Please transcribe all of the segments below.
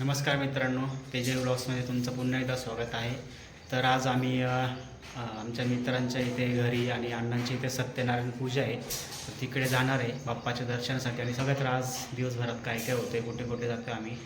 नमस्कार मित्रांनो तेजय ब्लॉग्समध्ये तुमचं पुन्हा एकदा स्वागत आहे. तर आज आम्ही आमच्या मित्रांच्या इथे घरी आणि अण्णांच्या इथे सत्यनारायण पूजा आहे. तर तिकडे जाणार आहे बाप्पाच्या दर्शनासाठी. आणि सगळ्यात आज दिवसभरात काय काय होते कुठे कुठे जातो आम्ही?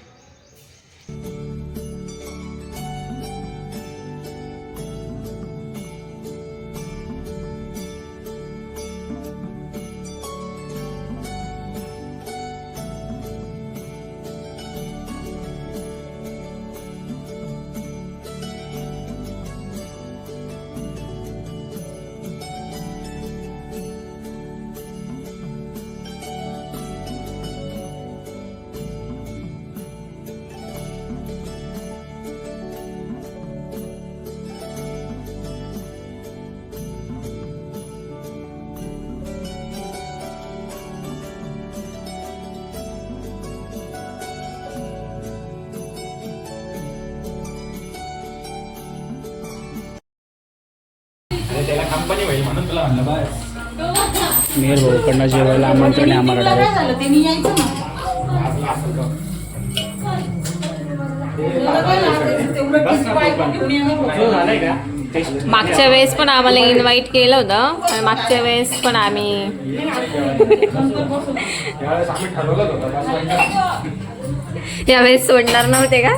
त्याला कंपनी होईल म्हणून तुला म्हणलं बस मेर भाऊकडनं जेवायला आमंत्रण आहे आम्हाला डायरेक्ट. मागच्या वेळेस पण आम्हाला इन्व्हाइट केलं होतं पण मागच्या वेळेस पण आम्ही यावेळेस सोडणार नव्हते का?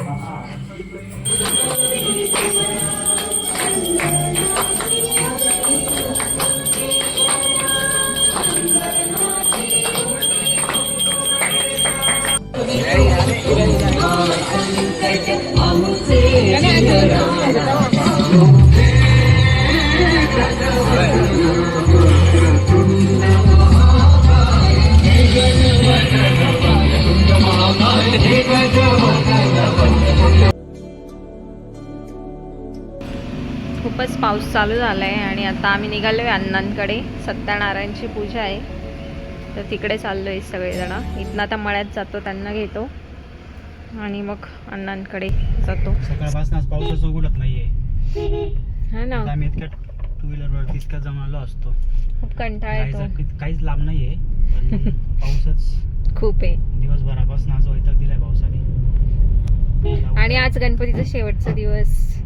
खूपच पाऊस चालू झाला आहे आणि आता आम्ही निघालो आहे अण्णांकडे. सत्यनारायणची पूजा आहे. तर तिकडे चाललो आहे सगळेजण. इथनं आता मळ्यात जातो त्यांना घेतो. आणि मग अण्णांकडे जातो. सकाळपासून आज पाऊसच उघडत नाहीये. हा ना. आता आम्ही इतक्या टू आलो असतो. खूप कंटाळा येतो. काहीच लांब नाहीये पाऊसच खूप आहे. दिवसभरापासून आज वैताग दिलाय पावसाने. आणि आज गणपतीचा शेवटचा दिवस.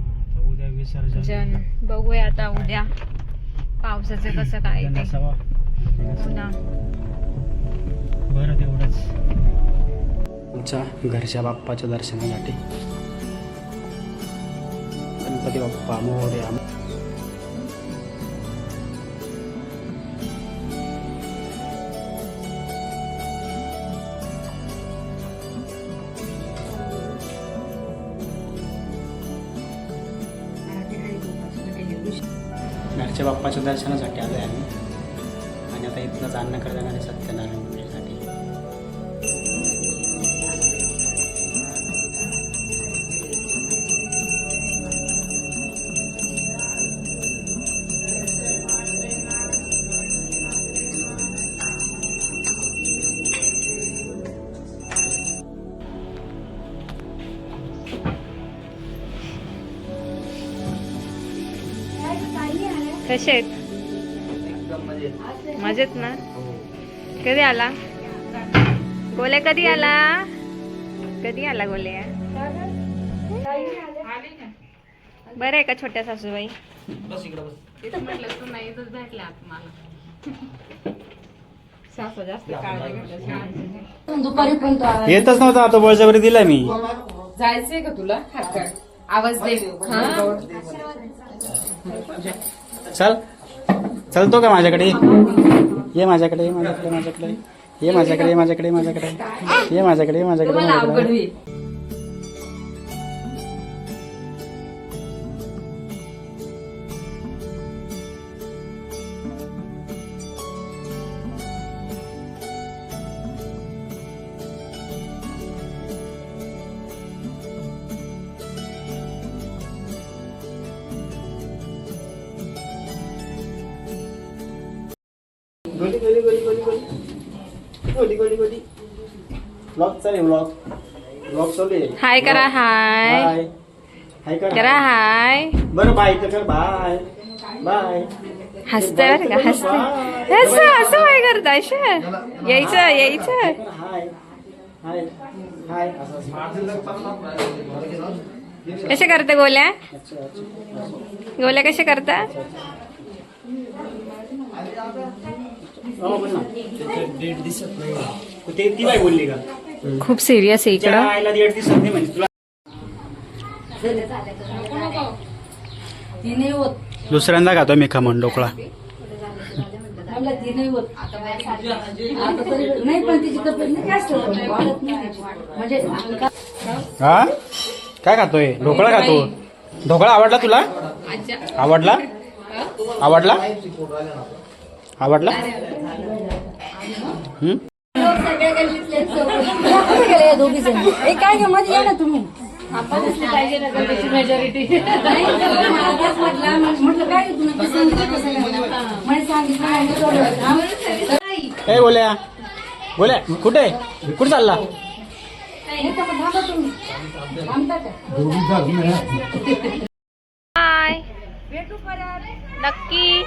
उद्या विसर्जन. जन बघूया आता उद्या पावसाचं कसं काय ते. हो बरं तेवढंच. आमच्या घरच्या बाप्पाच्या दर्शनासाठी. गणपती बाप्पा मोर्या घरच्या बाप्पाच्या दर्शनासाठी आलो आहे आम्ही. आणि आता इथनं जाणं करताना सत्यनारायण. कसे आहेत? मजेत ना? कधी आला? गोल्या कधी आला? कधी आला गोल्या बरं आहे का छोट्या सासूबाई? दुपारी पण. येतच नव्हता आता बळजबरी दिला मी. जायचंय का तुला? काय? आवाज दे? चल. चलतो का माझ्याकडे? ये माझ्याकडे ये माझ्याकडे माझ्याकडे. ये माझ्याकडे माझ्याकडे माझ्याकडे. ये माझ्याकडे माझ्याकडे माझ्याकडे. गोली गोली गोली गोली गोली. गोली गोली गोली. ब्लॉग चालेल ब्लॉग ब्लॉग चालू आहे. हाय करा हाय हाय कर. करा हाय बरं बाय तर कर बाय बाय हसतंय बरं का? हसतंय. असं असं काय करता यायचं यायचं. हाय करते गोल्या? गोल्या कसे करता? खूब सीरियस आहे इकडं। दुसऱ्यांदा खातो मी खमण ढोकळा काय खातोय ढोकळा खातो? ढोकळा आवडला तुला? अच्छा। आवडला? आवडला? आवडला? दोघी जण ए काय ग मध्ये या ना तुम्ही. मेजॉरिटी म्हटलं काय ग तुम्ही सांगितलं कसं काय? म्हणे सांगितलं नाही, मी सोडलं. ए गोल्या गोल्या कुठे? कुठे चालला? बाय नक्की.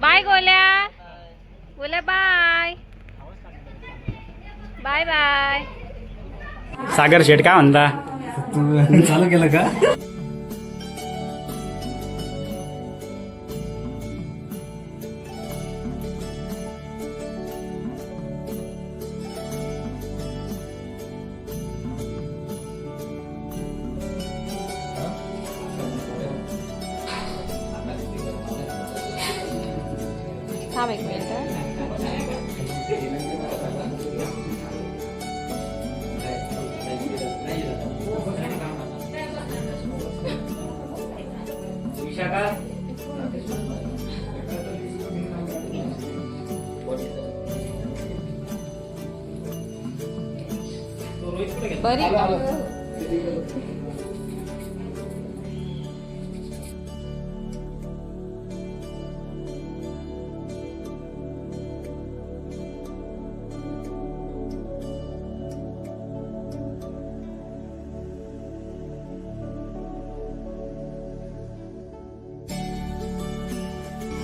Bye Golya. Golya bye bye bye Sagar Sheth काय म्हणता? चालू केलं का? थांब एक मिनिट बरी.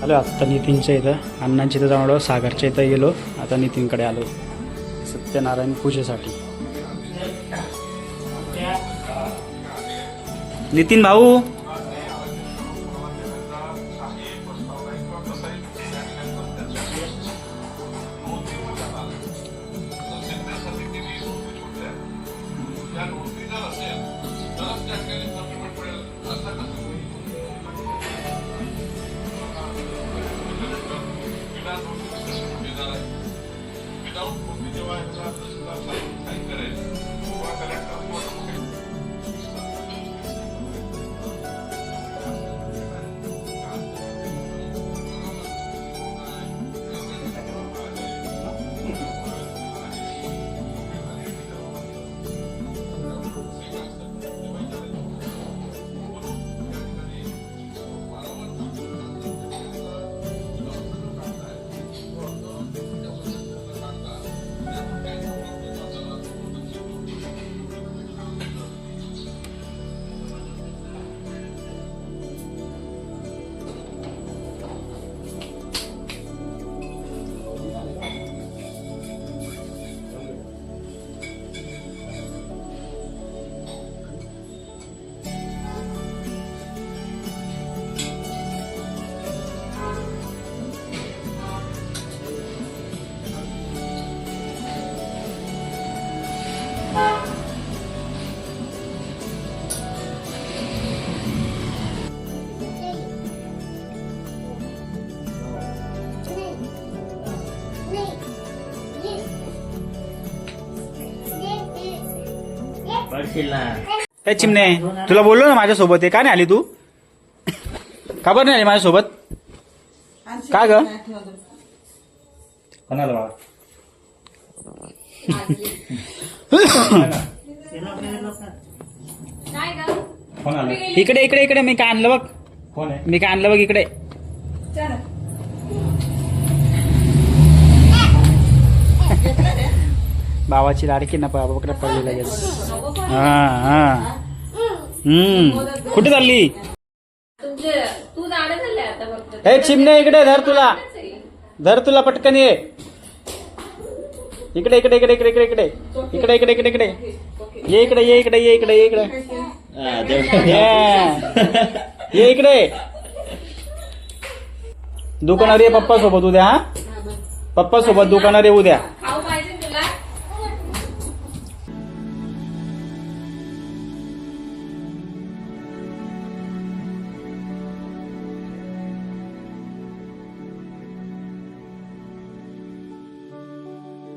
आलो आता नितीनच्या इथं अण्णांच्या इथं जाऊन सागरच्या इथं गेलो आता नितीनकडे आलो. सत्यनारायण पूजेसाठी. नितीन भाऊ. ए चिमणे तुला बोललो ना माझ्यासोबत आहे का नाही आली तू? का बरं नाही आली माझ्यासोबत? का ग? कोणाला बाबा कोणाला? इकडे इकडे इकडे मी काय आणलं बघ. कोण आहे? मी काय आणलं बघ इकडे. भावाची लाडकी ना बाबाकडे पडली लगेच. हा हा. हम्म. कुठे चालली? हे चिमणे इकडे धर तुला. धर तुला पटकन ये. इकडे इकडे इकडे इकडे इकडे इकडे. इकडे इकडे इकडे इकडे. ये इकडे ये इकडे ये इकडे ये इकडे. ये. इकडे. दुकानावर ये पप्पा सोबत उद्या हा? पप्पा सोबत दुकानावर ये उद्या.